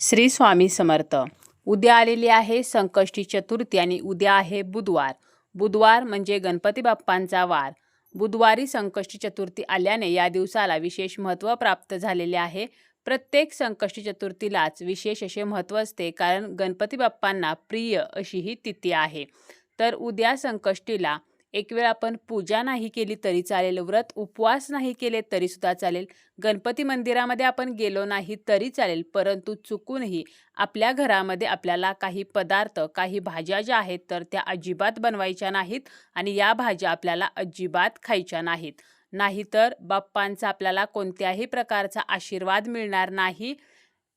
श्री स्वामी समर्थ. उद्या आलेली आहे संकष्टी चतुर्थी आणि उद्या आहे बुधवार. बुधवार म्हणजे गणपती बाप्पांचा वार. बुधवारी संकष्टी चतुर्थी आल्याने या दिवसाला विशेष महत्त्व प्राप्त झालेले आहे. प्रत्येक संकष्टी चतुर्थीलाच विशेष असे महत्त्व असते कारण गणपती बाप्पांना प्रिय अशी ही तिथी आहे. तर उद्या संकष्टीला एक वेळ आपण पूजा नाही केली तरी चालेल व्रत उपवास नाही केले तरीसुद्धा चालेल गणपती मंदिरामध्ये आपण गेलो नाही तरी चालेल परंतु चुकूनही आपल्या घरामध्ये आपल्याला काही पदार्थ काही भाज्या ज्या आहेत तर त्या अजिबात बनवायच्या नाहीत आणि या भाज्या आपल्याला अजिबात खायच्या नाहीत. नाहीतर बाप्पांचा आपल्याला कोणत्याही प्रकारचा आशीर्वाद मिळणार नाही.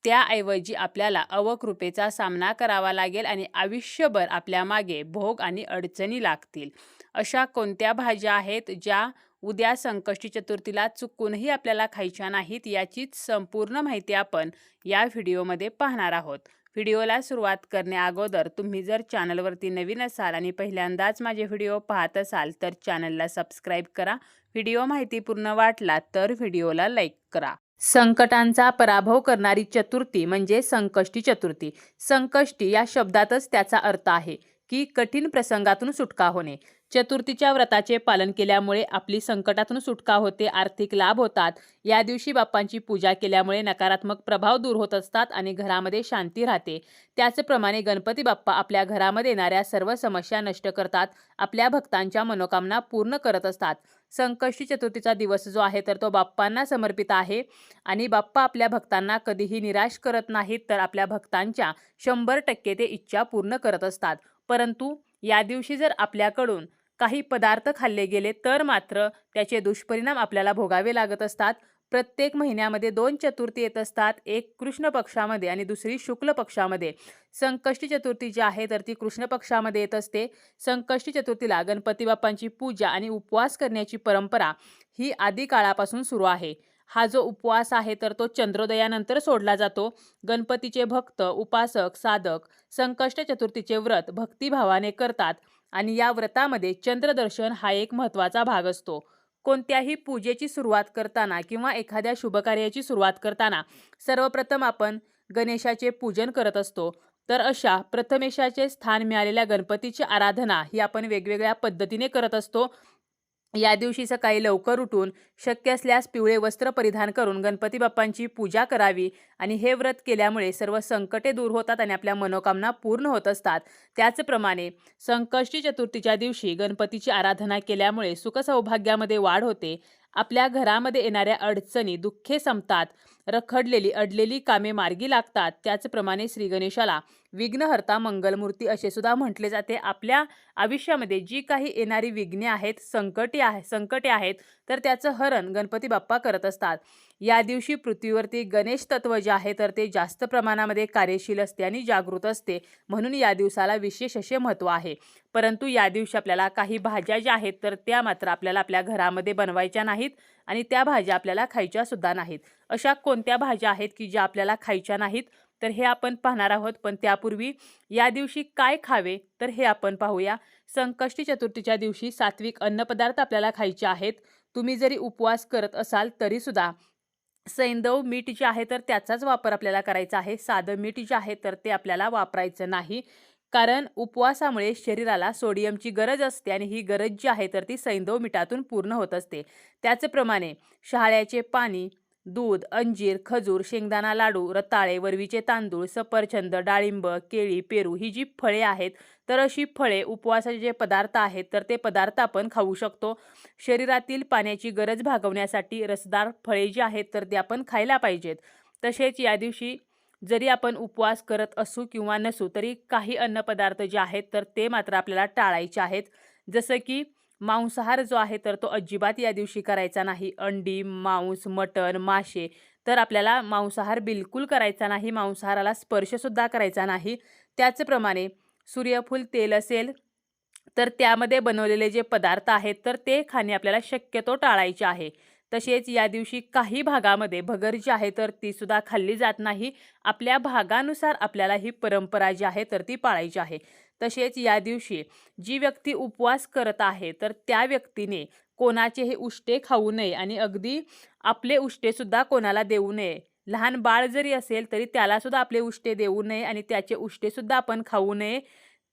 त्याऐवजी आपल्याला अवकृपेचा सामना करावा लागेल आणि आयुष्यभर आपल्या मागे भोग आणि अडचणी लागतील. अशा कोणत्या भाज्या आहेत ज्या उद्या संकष्टी चतुर्थीला चुकूनही आपल्याला खायच्या नाहीत याचीच संपूर्ण माहिती आपण या व्हिडिओमध्ये पाहणार आहोत. व्हिडिओला सुरुवात करण्याअगोदर तुम्ही जर चॅनलवरती नवीन असाल आणि पहिल्यांदाच माझे व्हिडिओ पाहत असाल तर चॅनलला सबस्क्राईब करा. व्हिडिओ माहितीपूर्ण वाटला तर व्हिडिओला लाईक करा. संकटांचा पराभव करणारी चतुर्थी म्हणजे संकष्टी चतुर्थी. संकष्टी या शब्दातच त्याचा अर्थ आहे की कठीण प्रसंगातून सुटका होणे. चतुर्थीच्या व्रताचे पालन केल्यामुळे आपली संकटातून सुटका होते आर्थिक लाभ होतात. या दिवशी बाप्पांची पूजा केल्यामुळे नकारात्मक प्रभाव दूर होत असतात आणि घरामध्ये शांती राहते. त्याचप्रमाणे गणपती बाप्पा आपल्या घरामध्ये येणाऱ्या सर्व समस्या नष्ट करतात आपल्या भक्तांच्या मनोकामना पूर्ण करत असतात. संकष्टी चतुर्थीचा दिवस जो आहे तर तो बाप्पांना समर्पित आहे आणि बाप्पा आपल्या भक्तांना कधीही निराश करत नाहीत तर आपल्या भक्तांच्या शंभर टक्के ते इच्छा पूर्ण करत असतात. परंतु या दिवशी जर आपल्याकडून काही पदार्थ खाल्ले गेले तर मात्र त्याचे दुष्परिणाम आपल्याला भोगावे लागत असतात. प्रत्येक महिन्यामध्ये दोन चतुर्थी येत असतात. एक कृष्ण पक्षामध्ये आणि दुसरी शुक्ल पक्षामध्ये. संकष्टी चतुर्थी जी आहे तर ती कृष्ण पक्षामध्ये येत असते. संकष्टी चतुर्थीला गणपती बाप्पांची पूजा आणि उपवास करण्याची परंपरा ही आदी काळापासून सुरू आहे. हा जो उपवास आहे तर तो चंद्रोदयानंतर सोडला जातो. गणपतीचे भक्त उपासक साधक संकष्ट चतुर्थीचे व्रत भक्तिभावाने करतात. आणि या व्रतामध्ये चंद्रदर्शन हा एक महत्त्वाचा भाग असतो. कोणत्याही पूजेची सुरुवात करताना किंवा एखाद्या शुभकार्याची सुरुवात करताना सर्वप्रथम आपण गणेशाचे पूजन करत असतो. तर अशा प्रथमेशाचे स्थान मिळालेल्या गणपतीची आराधना ही आपण वेगवेगळ्या पद्धतीने करत असतो. या दिवशी सकाळी लवकर उठून शक्य असल्यास पिवळे वस्त्र परिधान करून गणपती बाप्पांची पूजा करावी आणि हे व्रत केल्यामुळे सर्व संकटे दूर होतात आणि आपल्या मनोकामना पूर्ण होत असतात. त्याचप्रमाणे संकष्टी चतुर्थीच्या दिवशी गणपतीची आराधना केल्यामुळे सुखसौभाग्यामध्ये वाढ होते आपल्या घरामध्ये येणाऱ्या अडचणी दुःखे संपतात. रखडलेली अडलेली कामे मार्गी लागतात. त्याचप्रमाणे श्रीगणेशाला विघ्नहर्ता मंगलमूर्ती असे सुद्धा म्हटले जाते. आपल्या आयुष्यामध्ये जी काही येणारी विघ्ने आहेत संकटे आहे संकटे आहेत तर त्याचं हरण गणपती बाप्पा करत असतात. या दिवशी पृथ्वीवरती गणेश तत्व जे आहे तर ते जास्त प्रमाणामध्ये कार्यशील असते आणि जागृत असते. म्हणून या दिवसाला विशेष असे महत्त्व आहे. परंतु या दिवशी आपल्याला काही भाज्या ज्या आहेत तर त्या मात्र आपल्याला आपल्या घरामध्ये बनवायच्या नाहीत आणि त्या भाज्या आपल्याला खायच्या सुद्धा नाहीत. अशा कोणत्या भाज्या आहेत की ज्या आपल्याला खायच्या नाहीत? तर हे आपण पाहणार आहोत. पण त्यापूर्वी या दिवशी काय खावे तर हे आपण पाहूया. संकष्टी चतुर्थीच्या दिवशी सात्विक अन्नपदार्थ आपल्याला खायचे आहेत. तुम्ही जरी उपवास करत असाल तरीसुद्धा सैंदव मीठ जे आहे तर त्याचाच वापर आपल्याला करायचा आहे. साधं मीठ जे आहे तर ते आपल्याला वापरायचं नाही. कारण उपवासामुळे शरीराला सोडियमची गरज असते आणि ही गरज जी आहे तर ती सैंदव मिठातून पूर्ण होत असते. त्याचप्रमाणे शहाळ्याचे पाणी दूध अंजीर खजूर शेंगदाणा लाडू रताळे वरवीचे तांदूळ सफरचंद डाळिंब केळी पेरू ही जी फळे आहेत तर अशी फळे उपवासाचे जे पदार्थ आहेत तर ते पदार्थ आपण खाऊ शकतो. शरीरातील पाण्याची गरज भागवण्यासाठी रसदार फळे जी आहेत तर ते आपण खायला पाहिजेत. तसेच या दिवशी जरी आपण उपवास करत असू किंवा नसू तरी काही अन्नपदार्थ जे आहेत तर ते मात्र आपल्याला टाळायचे आहेत. जसं की मांसाहार जो आहे तर तो अजिबात या दिवशी करायचा नाही. अंडी मांस मटण मासे तर आपल्याला मांसाहार बिलकुल करायचा नाही. मांसाहाराला स्पर्शसुद्धा करायचा नाही. त्याचप्रमाणे सूर्यफूल तेल असेल तर त्यामध्ये बनवलेले जे पदार्थ आहेत तर ते खाणे आपल्याला शक्यतो टाळायचे आहे. तसेच या दिवशी काही भागामध्ये भगर जी आहे तर ती सुद्धा खाल्ली जात नाही. आपल्या भागानुसार आपल्याला ही परंपरा जी आहे तर ती पाळायची आहे. तसेच या दिवशी जी व्यक्ती उपवास करत आहे तर त्या व्यक्तीने कोणाचेही उष्टे खाऊ नये आणि अगदी आपले उष्टेसुद्धा कोणाला देऊ नये. लहान बाळ जरी असेल तरी त्यालासुद्धा आपले उष्टे देऊ नये आणि त्याचे उष्टेसुद्धा आपण खाऊ नये.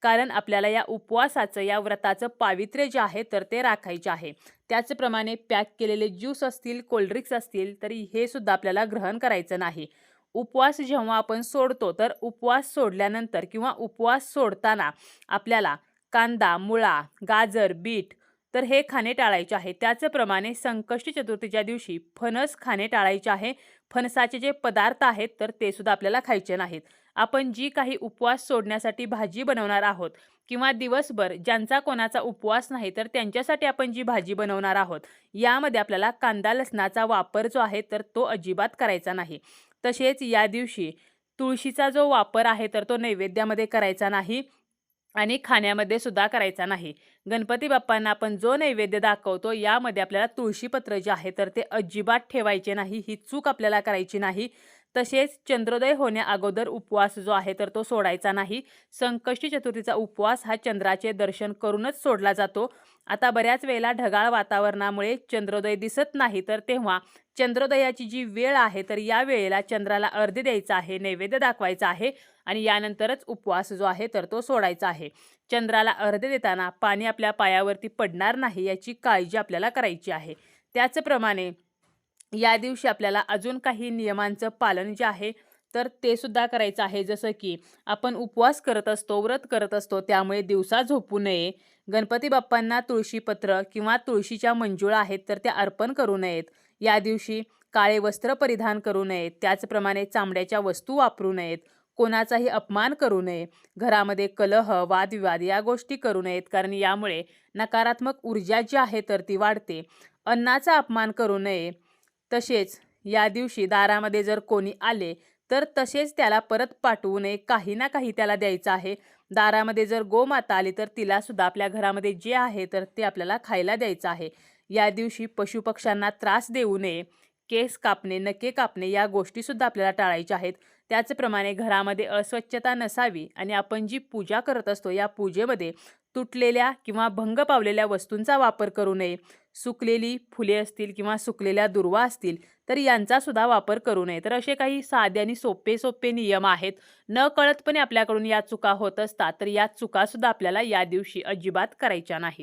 कारण आपल्याला या उपवासाचं या व्रताचं पावित्र्य जे आहे तर ते राखायचे आहे. त्याचप्रमाणे पॅक केलेले ज्यूस असतील कोल्ड्रिंक्स असतील तरी हे सुद्धा आपल्याला ग्रहण करायचं नाही. उपवास जेव्हा आपण सोडतो तर उपवास सोडल्यानंतर किंवा उपवास सोडताना आपल्याला कांदा मुळा गाजर बीट तर हे खाणे टाळायचे आहे. त्याचप्रमाणे संकष्टी चतुर्थीच्या दिवशी फणस खाणे टाळायचे आहे. फणसाचे जे पदार्थ आहेत तर ते सुद्धा आपल्याला खायचे नाहीत. आपण जी काही उपवास सोडण्यासाठी भाजी बनवणार आहोत किंवा दिवसभर ज्यांचा कोणाचा उपवास नाही तर त्यांच्यासाठी आपण जी भाजी बनवणार आहोत यामध्ये आपल्याला कांदा लसणाचा वापर जो आहे तर तो अजिबात करायचा नाही. तसेच या दिवशी तुळशीचा जो वापर आहे तर तो नैवेद्यामध्ये करायचा नाही. आणि खाण्यामध्ये सुद्धा करायचा नाही. गणपती बाप्पांना आपण जो नैवेद्य दाखवतो यामध्ये आपल्याला तुळशीपत्र जे आहे तर ते अजिबात ठेवायचे नाही ही चूक आपल्याला करायची नाही. तसेच चंद्रोदय होण्या अगोदर उपवास जो आहे तर तो सोडायचा नाही. संकष्टी चतुर्थीचा उपवास हा चंद्राचे दर्शन करूनच सोडला जातो. आता बऱ्याच वेळेला ढगाळ वातावरणामुळे चंद्रोदय दिसत नाही तर तेव्हा चंद्रोदयाची जी वेळ आहे तर या वेळेला चंद्राला अर्ध द्यायचा आहे नैवेद्य दाखवायचा आहे आणि यानंतरच उपवास जो आहे तर तो सोडायचा आहे. चंद्राला अर्ध देताना पाणी आपल्या पायावरती पडणार नाही याची काळजी आपल्याला करायची आहे. त्याचप्रमाणे या दिवशी आपल्याला अजून काही नियमांचं पालन जे आहे तर ते सुद्धा करायचं आहे. जसं की आपण उपवास करत असतो व्रत करत असतो त्यामुळे दिवसा झोपू नये. गणपती बाप्पांना तुळशीपत्र किंवा तुळशीच्या मंजुळा आहेत तर त्या अर्पण करू नयेत. या दिवशी काळे वस्त्र परिधान करू नयेत. त्याचप्रमाणे चामड्याच्या वस्तू वापरू नयेत. कोणाचाही अपमान करू नये. घरामध्ये कलह वादविवाद या गोष्टी करू नयेत कारण यामुळे नकारात्मक ऊर्जा जी आहे तर ती वाढते. अन्नाचा अपमान करू नये. तसेच या दिवशी दारामध्ये जर कोणी आले तर तसेच त्याला परत पाठवू नये. काही ना काही त्याला द्यायचं आहे. दारामध्ये जर गोमाता आली तर तिला सुद्धा आपल्या घरामध्ये जे आहे तर ते आपल्याला खायला द्यायचं आहे. या दिवशी पशुपक्ष्यांना त्रास देऊ नये केस कापणे नके कापणे या गोष्टीसुद्धा आपल्याला टाळायच्या आहेत. त्याचप्रमाणे घरामध्ये अस्वच्छता नसावी आणि आपण जी पूजा करत असतो या पूजेमध्ये तुटलेल्या किंवा भंग पावलेल्या वस्तूंचा वापर करू नये. सुकलेली फुले असतील किंवा सुकलेल्या दुर्वा असतील तर यांचासुद्धा वापर करू नये. तर असे काही साधे आणि सोपे सोपे नियम आहेत. न कळतपणे आपल्याकडून या चुका होत असतात तर या चुकासुद्धा आपल्याला या दिवशी अजिबात करायच्या नाहीत.